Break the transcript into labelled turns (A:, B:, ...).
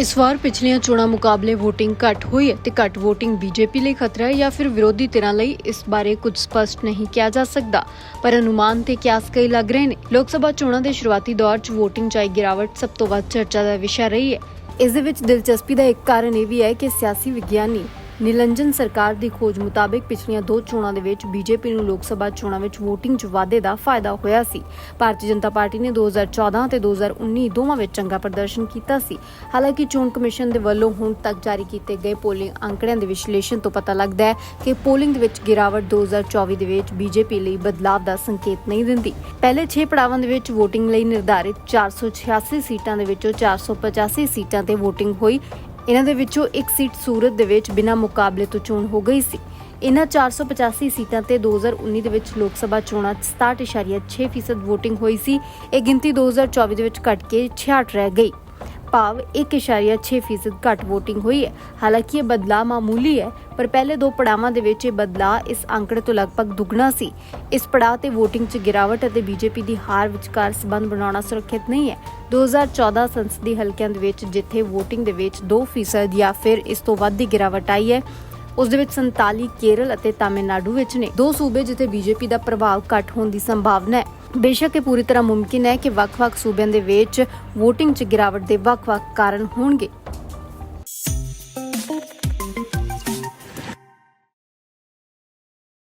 A: ਇਸ ਵਾਰ ਪਿਛਲੀਆਂ ਚੋਣਾਂ ਮੁਕਾਬਲੇ VOTING ਘੱਟ ਹੋਈ ਹੈ ਤੇ ਘੱਟ VOTING ਬੀਜੇਪੀ ਲਈ ਖਤਰਾ ਹੈ ਜਾਂ ਫਿਰ ਵਿਰੋਧੀ ਧਿਰਾਂ ਲਈ ਇਸ ਬਾਰੇ ਕੁਝ ਸਪਸ਼ਟ ਨਹੀਂ ਕਿਹਾ ਜਾ ਸਕਦਾ। ਪਰ ਅਨੁਮਾਨ ਤੇ ਕਿਆਸ ਕਈ ਲੱਗ ਰਹੇ ਨੇ। ਲੋਕ ਸਭਾ ਚੋਣਾਂ ਦੇ ਸ਼ੁਰੂਆਤੀ ਦੌਰ 'ਚ VOTING 'ਚ ਆਈ ਗਿਰਾਵਟ ਸਭ ਤੋਂ ਵੱਧ ਚਰਚਾ ਦਾ ਵਿਸ਼ਾ ਰਹੀ ਹੈ। ਇਸ ਦੇ ਵਿੱਚ ਦਿਲਚਸਪੀ ਦਾ ਇੱਕ ਕਾਰਨ ਇਹ ਵੀ ਹੈ ਕਿ ਸਿਆਸੀ ਵਿਗਿਆਨੀ ਨਿਲੰਜਨ ਸਰਕਾਰ ਦੀ ਖੋਜ ਮੁਤਾਬਕ ਪਿਛਲੀਆਂ ਦੋ ਚੋਣਾਂ ਦੇ ਵਿੱਚ ਬੀਜੇਪੀ ਨੂੰ ਲੋਕ ਸਭਾ ਚੋਣਾਂ ਵਿੱਚ VOTING 'ਚ ਵਾਧੇ ਦਾ ਫਾਇਦਾ ਹੋਇਆ ਸੀ। ਭਾਰਤੀ ਜਨਤਾ ਪਾਰਟੀ ਨੇ 2014 ਤੇ 2019 ਦੋਵਾਂ ਵਿੱਚ ਚੰਗਾ ਪ੍ਰਦਰਸ਼ਨ ਕੀਤਾ ਸੀ। ਹਾਲਾਂਕਿ ਚੋਣ ਕਮਿਸ਼ਨ ਦੇ ਵੱਲੋਂ ਹੁਣ ਤੱਕ ਜਾਰੀ ਕੀਤੇ ਗਏ ਪੋਲਿੰਗ ਅੰਕੜਿਆਂ ਦੇ ਵਿਸ਼ਲੇਸ਼ਣ ਤੋਂ ਪਤਾ ਲੱਗਦਾ ਹੈ ਕਿ ਪੋਲਿੰਗ ਦੇ ਵਿੱਚ ਗਿਰਾਵਟ 2024 ਦੇ ਵਿੱਚ ਬੀਜੇਪੀ ਲਈ ਬਦਲਾਅ ਦਾ ਸੰਕੇਤ ਨਹੀਂ ਦਿੰਦੀ। ਪਹਿਲੇ 6 ਪੜਾਵਾਂ ਦੇ ਵਿੱਚ VOTING ਲਈ ਨਿਰਧਾਰਿਤ 486 ਸੀਟਾਂ ਦੇ ਵਿੱਚੋਂ 485 ਸੀਟਾਂ ਤੇ VOTING ਹੋਈ। ਇਹਨਾਂ ਦੇ ਵਿੱਚੋਂ ਇੱਕ ਸੀਟ ਸੂਰਤ ਦੇ ਵਿੱਚ ਬਿਨਾਂ ਮੁਕਾਬਲੇ ਤੋਂ ਚੋਣ ਹੋ ਗਈ ਸੀ। ਇਹਨਾਂ 485 ਸੀਟਾਂ ਤੇ 2019 ਦੇ ਵਿੱਚ ਲੋਕ ਸਭਾ ਚੋਣਾਂ 'ਚ 67.6% VOTING ਹੋਈ ਸੀ। ਇਹ ਗਿਣਤੀ 2024 ਦੇ ਵਿੱਚ ਘਟ ਕੇ 66 ਰਹਿ ਗਈ। ਭਾਵ 1.6% ਘੱਟ VOTING ਹੋਈ ਹੈ। ਹਾਲਾਂਕਿ ਇਹ ਬਦਲਾਅ ਮਾਮੂਲੀ ਹੈ, ਪਰ ਪਹਿਲੇ ਦੋ ਪੜਾਵਾਂ ਦੇ ਵਿੱਚ ਇਹ ਬਦਲਾਅ ਇਸ ਅੰਕੜੇ ਤੋਂ ਲਗਭਗ ਦੁੱਗਣਾ ਸੀ। ਇਸ ਪੜਾਅ ਤੇ VOTING 'ਚ ਗਿਰਾਵਟ ਅਤੇ ਬੀਜੇਪੀ ਦੀ ਹਾਰ ਵਿਚਕਾਰ ਸਬੰਧ ਬਣਾਉਣਾ ਸੁਰੱਖਿਅਤ ਨਹੀਂ ਹੈ। 2014 ਸੰਸਦੀ ਹਲਕਿਆਂ ਦੇ ਵਿੱਚ ਜਿੱਥੇ VOTING ਦੇ ਵਿੱਚ 2% ਜਾਂ ਫਿਰ ਇਸ ਤੋਂ ਵੱਧ ਦੀ ਗਿਰਾਵਟ ਆਈ ਹੈ, ਉਸ ਦੇ ਵਿੱਚ 47 ਕੇਰਲ ਅਤੇ ਤਾਮਿਲਨਾਡੂ ਵਿੱਚ ਨੇ। ਦੋ ਸੂਬੇ ਜਿੱਥੇ ਬੀਜੇਪੀ ਦਾ ਪ੍ਰਭਾਵ ਘੱਟ ਹੋਣ ਦੀ ਸੰਭਾਵਨਾ ਹੈ। ਬੇਸ਼ੱਕ ਇਹ ਪੂਰੀ ਤਰ੍ਹਾਂ ਮੁਮਕਿਨ ਹੈ ਕਿ ਵੱਖ-ਵੱਖ ਸੂਬਿਆਂ ਦੇ ਵਿੱਚ VOTING 'ਚ ਗਿਰਾਵਟ ਦੇ ਵੱਖ-ਵੱਖ ਕਾਰਨ ਹੋਣਗੇ।